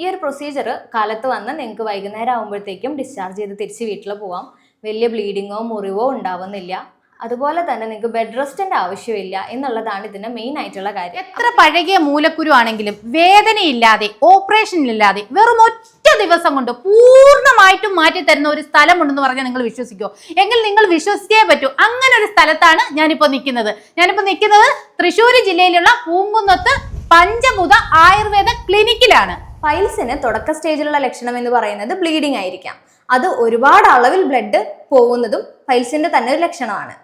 ഈ ഒരു പ്രൊസീജിയർ കാലത്ത് വന്ന് നിങ്ങൾക്ക് വൈകുന്നേരം ആകുമ്പോഴത്തേക്കും ഡിസ്ചാർജ് ചെയ്ത് തിരിച്ച് വീട്ടിൽ പോവാം. വലിയ ബ്ലീഡിങ്ങോ മുറിവോ ഉണ്ടാവുന്നില്ല. അതുപോലെ തന്നെ നിങ്ങൾക്ക് ബെഡ് റെസ്റ്റിന്റെ ആവശ്യമില്ല എന്നുള്ളതാണ് ഇതിന്റെ മെയിൻ ആയിട്ടുള്ള കാര്യം. എത്ര പഴകിയ മൂലക്കുരു ആണെങ്കിലും വേദനയില്ലാതെ ഓപ്പറേഷൻ ഇല്ലാതെ വെറും ഒറ്റ ദിവസം കൊണ്ട് പൂർണമായിട്ടും മാറ്റി തരുന്ന ഒരു സ്ഥലമുണ്ടെന്ന് പറഞ്ഞാൽ നിങ്ങൾ വിശ്വസിക്കോ? എങ്കിൽ നിങ്ങൾ വിശ്വസിക്കേ പറ്റൂ. അങ്ങനെ ഒരു സ്ഥലത്താണ് ഞാനിപ്പോൾ നിൽക്കുന്നത്. ഞാനിപ്പോൾ നിൽക്കുന്നത് തൃശ്ശൂർ ജില്ലയിലുള്ള പൂങ്കുന്നത്ത് പഞ്ചഭൂത ആയുർവേദ ക്ലിനിക്കിലാണ് പൈൽസിന് തുടക്ക സ്റ്റേജിലുള്ള ലക്ഷണം എന്ന് പറയുന്നത് ബ്ലീഡിംഗ് ആയിരിക്കാം. അത് ഒരുപാട് അളവിൽ ബ്ലഡ് പോകുന്നതും പൈൽസിന്റെ തന്നെ ഒരു ലക്ഷണമാണ്.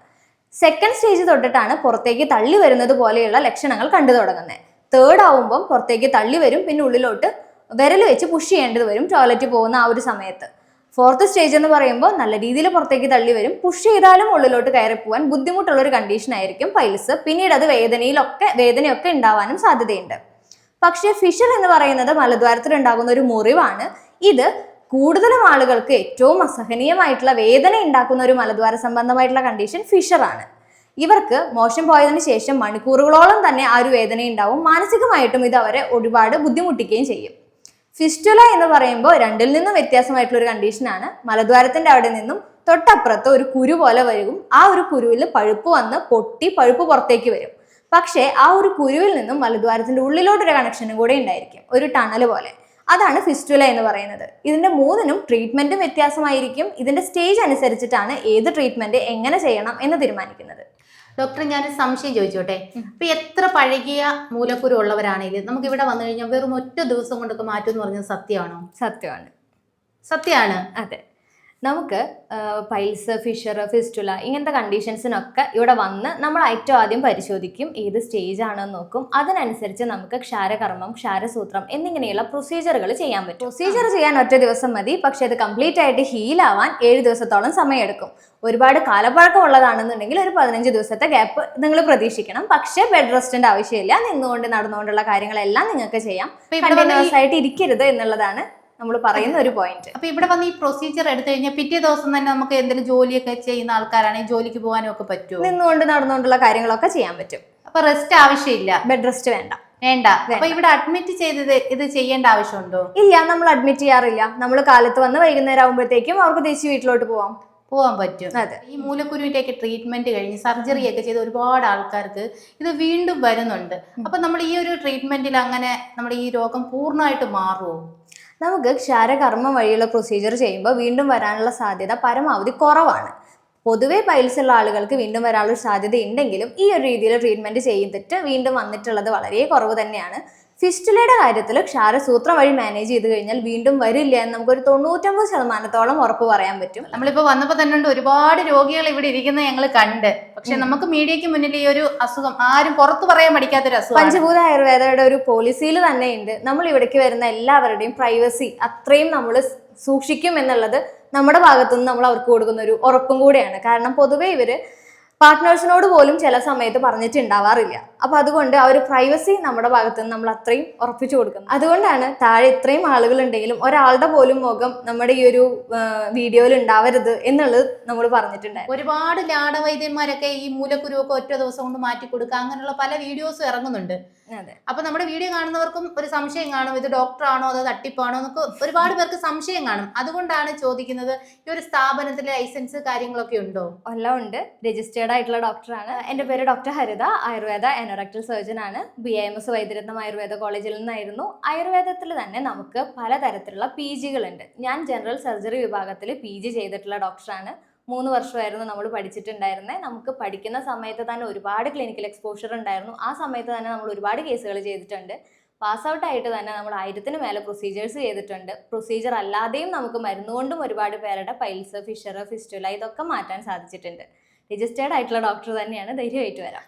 സെക്കൻഡ് സ്റ്റേജ് തൊട്ടിട്ടാണ് പുറത്തേക്ക് തള്ളി വരുന്നത് പോലെയുള്ള ലക്ഷണങ്ങൾ കണ്ടു തുടങ്ങുന്നത് തേർഡ് ആവുമ്പം പുറത്തേക്ക് തള്ളി വരും പിന്നെ ഉള്ളിലോട്ട് വിരൽ വെച്ച് പുഷ് ചെയ്യേണ്ടത് വരും ടോയ്ലറ്റ് പോകുന്ന ആ ഒരു സമയത്ത്. ഫോർത്ത് സ്റ്റേജ് എന്ന് പറയുമ്പോൾ നല്ല രീതിയിൽ പുറത്തേക്ക് തള്ളി വരും പുഷ് ചെയ്താലും ഉള്ളിലോട്ട് കയറി പോകാൻ ബുദ്ധിമുട്ടുള്ള ഒരു കണ്ടീഷൻ ആയിരിക്കും പൈൽസ് പിന്നീട് അത് വേദനയിലൊക്കെ വേദനയൊക്കെ ഉണ്ടാവാനും സാധ്യതയുണ്ട്. പക്ഷേ ഫിഷർ എന്ന് പറയുന്നത് മലദ്വാരത്തിൽ ഉണ്ടാകുന്ന ഒരു മുറിവാണ്. ഇത് കൂടുതലും ആളുകൾക്ക് ഏറ്റവും അസഹനീയമായിട്ടുള്ള വേദന ഉണ്ടാക്കുന്ന ഒരു മലദ്വാര സംബന്ധമായിട്ടുള്ള കണ്ടീഷൻ ഫിഷറാണ് ഇവർക്ക് മോശം പോയതിനു ശേഷം മണിക്കൂറുകളോളം തന്നെ ആ ഒരു വേദന ഉണ്ടാവും മാനസികമായിട്ടും ഇത് അവരെ ഒരുപാട് ബുദ്ധിമുട്ടിക്കുകയും ചെയ്യും. ഫിസ്റ്റുല എന്ന് പറയുമ്പോൾ രണ്ടിൽ നിന്നും വ്യത്യാസമായിട്ടുള്ള ഒരു കണ്ടീഷനാണ് മലദ്വാരത്തിന്റെ അവിടെ നിന്നും തൊട്ടപ്പുറത്ത് ഒരു കുരു പോലെ വരും. ആ ഒരു കുരുവിൽ പഴുപ്പ് വന്ന് പൊട്ടി പഴുപ്പ് പുറത്തേക്ക് വരും. പക്ഷേ ആ ഒരു കുരുവിൽ നിന്നും മലദ്വാരത്തിന്റെ ഉള്ളിലോട്ടൊരു കണക്ഷനും കൂടെ ഉണ്ടായിരിക്കും. ഒരു ടണൽ പോലെ. അതാണ് ഫിസ്റ്റുല എന്ന് പറയുന്നത്. ഇതിന്റെ മൂന്നിനും ട്രീറ്റ്മെന്റും വ്യത്യാസമായിരിക്കും. ഇതിന്റെ സ്റ്റേജ് അനുസരിച്ചിട്ടാണ് ഏത് ട്രീറ്റ്മെന്റ് എങ്ങനെ ചെയ്യണം എന്ന് തീരുമാനിക്കുന്നത്. ഡോക്ടർ ഞാൻ സംശയം ചോദിച്ചോട്ടെ? ഇപ്പൊ എത്ര പഴകിയ മൂലക്കുരു ഉള്ളവരാണെങ്കിലും നമുക്ക് ഇവിടെ വന്നു കഴിഞ്ഞാൽ വെറും ഒറ്റ ദിവസം കൊണ്ടൊക്കെ മാറ്റും എന്ന് പറഞ്ഞത് സത്യമാണോ? സത്യമാണ്. സത്യമാണ്. അതെ. നമുക്ക് പൈൽസ് ഫിഷർ ഫിസ്റ്റുല ഇങ്ങനത്തെ കണ്ടീഷൻസിനൊക്കെ ഇവിടെ വന്ന് നമ്മൾ ഏറ്റവും ആദ്യം പരിശോധിക്കും ഏത് സ്റ്റേജ് ആണെന്ന് നോക്കും. അതിനനുസരിച്ച് നമുക്ക് ക്ഷാരകർമ്മം ക്ഷാരസൂത്രം എന്നിങ്ങനെയുള്ള പ്രൊസീജിയറുകൾ ചെയ്യാൻ പറ്റും. പ്രൊസീജിയർ ചെയ്യാൻ ഒറ്റ ദിവസം മതി. പക്ഷേ അത് കംപ്ലീറ്റ് ആയിട്ട് ഹീലാവാൻ ഏഴ് ദിവസത്തോളം സമയമെടുക്കും. ഒരുപാട് കാലപ്പഴക്കം ഉള്ളതാണെന്നുണ്ടെങ്കിൽ ഒരു പതിനഞ്ച് ദിവസത്തെ ഗ്യാപ്പ് നിങ്ങൾ പ്രതീക്ഷിക്കണം. പക്ഷേ ബെഡ് റെസ്റ്റിന്റെ ആവശ്യമില്ല. നിന്നുകൊണ്ട് നടന്നുകൊണ്ടുള്ള കാര്യങ്ങളെല്ലാം നിങ്ങൾക്ക് ചെയ്യാം. കണ്ടിന്യൂസ് ആയിട്ട് ഇരിക്കരുത് എന്നുള്ളതാണ് നമ്മൾ പറയുന്ന ഒരു പോയിന്റ് അപ്പൊ ഇവിടെ വന്ന് ഈ പ്രൊസീജിയർ എടുത്തു കഴിഞ്ഞാൽ പിറ്റേ ദിവസം തന്നെ നമുക്ക് എന്തെങ്കിലും ജോലിയൊക്കെ ചെയ്യുന്ന ആൾക്കാരാണെങ്കിൽ ജോലിക്ക് പോകാനും ഒക്കെ പറ്റുമോ നിന്നുകൊണ്ട് നടന്നുകൊണ്ടുള്ള കാര്യങ്ങളൊക്കെ ചെയ്യാൻ പറ്റും. അപ്പൊ റെസ്റ്റ് ആവശ്യമില്ല. ബെഡ് റെസ്റ്റ് വേണ്ട. വേണ്ട. അപ്പൊ ഇവിടെ അഡ്മിറ്റ് ചെയ്തത് ഇത് ചെയ്യേണ്ട ആവശ്യമുണ്ടോ? ഇല്ല നമ്മൾ അഡ്മിറ്റ് ചെയ്യാറില്ല. നമ്മൾ കാലത്ത് വന്ന് വൈകുന്നേരം ആകുമ്പോഴത്തേക്കും അവർക്ക് തിരിച്ച് വീട്ടിലോട്ട് പോവാം. പോകാൻ പറ്റും. അതെ. ഈ മൂലക്കുരുവിന്റെ ഒക്കെ ട്രീറ്റ്മെന്റ് കഴിഞ്ഞ് സർജറി ഒക്കെ ചെയ്ത് ഒരുപാട് ആൾക്കാർക്ക് ഇത് വീണ്ടും വരുന്നുണ്ട്. അപ്പൊ നമ്മൾ ഈ ഒരു ട്രീറ്റ്മെന്റിൽ അങ്ങനെ നമ്മുടെ ഈ രോഗം പൂർണമായിട്ട് മാറുമോ നമുക്ക് ക്ഷാരകർമ്മം വഴിയുള്ള പ്രൊസീജിയർ ചെയ്യുമ്പോൾ വീണ്ടും വരാനുള്ള സാധ്യത പരമാവധി കുറവാണ്. പൊതുവേ പൈൽസ് ഉള്ള ആളുകൾക്ക് വീണ്ടും വരാനുള്ള സാധ്യത ഉണ്ടെങ്കിലും ഈ ഒരു രീതിയിൽ ട്രീറ്റ്മെന്റ് ചെയ്തിട്ട് വീണ്ടും വന്നിട്ടുള്ളത് വളരെ കുറവ് തന്നെയാണ്. ഫിസ്റ്റുലയുടെ കാര്യത്തിൽ ക്ഷാരസൂത്രം വഴി മാനേജ് ചെയ്ത് കഴിഞ്ഞാൽ വീണ്ടും വരില്ല എന്ന് നമുക്ക് ഒരു തൊണ്ണൂറ്റൊമ്പത് ശതമാനത്തോളം ഉറപ്പ് പറയാൻ പറ്റും. നമ്മളിപ്പോൾ വന്നപ്പോൾ തന്നെ ഉണ്ട് ഒരുപാട് രോഗികൾ ഇവിടെ ഇരിക്കുന്ന ഞങ്ങൾ കണ്ട്. പക്ഷെ നമുക്ക് മീഡിയയ്ക്ക് മുന്നിൽ ഈ ഒരു അസുഖം ആരും പുറത്തു പറയാൻ പഠിക്കാത്തൊരു അസുഖം പഞ്ചഭൂത ആയുർവേദയുടെ ഒരു പോളിസിയിൽ തന്നെ ഉണ്ട്. നമ്മൾ ഇവിടേക്ക് വരുന്ന എല്ലാവരുടെയും പ്രൈവസി അത്രയും നമ്മൾ സൂക്ഷിക്കും എന്നുള്ളത് നമ്മുടെ ഭാഗത്തുനിന്ന് നമ്മൾ അവർക്ക് കൊടുക്കുന്ന ഒരു ഉറപ്പും കൂടെയാണ്. കാരണം പൊതുവേ ഇവർ പാർട്ട്നേഴ്സിനോട് പോലും ചില സമയത്ത് പറഞ്ഞിട്ടുണ്ടാവാറില്ല. അപ്പൊ അതുകൊണ്ട് ആ ഒരു പ്രൈവസി നമ്മുടെ ഭാഗത്ത് നിന്ന് നമ്മൾ അത്രയും ഉറപ്പിച്ചു കൊടുക്കുന്നു. അതുകൊണ്ടാണ് താഴെ ഇത്രയും ആളുകളുണ്ടെങ്കിലും ഒരാളുടെ പോലും മുഖം നമ്മുടെ ഈ ഒരു വീഡിയോയിൽ ഉണ്ടാവരുത് എന്നുള്ളത് നമ്മൾ പറഞ്ഞിട്ടുണ്ട് ഒരുപാട് ലാടവൈദ്യന്മാരൊക്കെ ഈ മൂലക്കുരുവൊക്കെ ഒറ്റ ദിവസം കൊണ്ട് മാറ്റി കൊടുക്കുക അങ്ങനെയുള്ള പല വീഡിയോസ് ഇറങ്ങുന്നുണ്ട്. അപ്പൊ നമ്മുടെ വീഡിയോ കാണുന്നവർക്കും ഒരു സംശയം കാണും ഇത് ഡോക്ടറാണോ അതോ തട്ടിപ്പാണോ എന്നൊക്കെ ഒരുപാട് പേർക്ക് സംശയം കാണും. അതുകൊണ്ടാണ് ചോദിക്കുന്നത് ഈ ഒരു സ്ഥാപനത്തിലെ ലൈസൻസ് കാര്യങ്ങളൊക്കെ ഉണ്ടോ? എല്ലാം ഉണ്ട്. രജിസ്റ്റേർഡ് ആയിട്ടുള്ള ഡോക്ടറാണ് എന്റെ പേര് doctor Haritha Ayurveda anorectal surgeon ആണ്. B I M S Vaidyaratnam Ayurveda കോളേജിൽ നിന്നായിരുന്നു. ആയുർവേദത്തിൽ തന്നെ നമുക്ക് പലതരത്തിലുള്ള പി ജികളുണ്ട്. ഞാൻ ജനറൽ സർജറി വിഭാഗത്തിൽ പി ജി ചെയ്തിട്ടുള്ള ഡോക്ടറാണ്. മൂന്ന് വർഷമായിരുന്നു നമ്മൾ പഠിച്ചിട്ടുണ്ടായിരുന്നത് നമുക്ക് പഠിക്കുന്ന സമയത്ത് തന്നെ ഒരുപാട് ക്ലിനിക്കൽ എക്സ്പോഷർ ഉണ്ടായിരുന്നു. ആ സമയത്ത് തന്നെ നമ്മൾ ഒരുപാട് കേസുകൾ ചെയ്തിട്ടുണ്ട്. പാസ് ഔട്ട് ആയിട്ട് തന്നെ നമ്മൾ ആയിരത്തിന് മേലെ പ്രൊസീജിയേഴ്സ് ചെയ്തിട്ടുണ്ട്. പ്രൊസീജിയർ അല്ലാതെയും നമുക്ക് മരുന്നുകൊണ്ടും ഒരുപാട് പേരുടെ പൈൽസ് ഫിഷർ ഫിസ്റ്റുല ഇതൊക്കെ മാറ്റാൻ സാധിച്ചിട്ടുണ്ട്. രജിസ്റ്റേർഡ് ആയിട്ടുള്ള ഡോക്ടർ തന്നെയാണ്. ധൈര്യമായിട്ട് വരാം.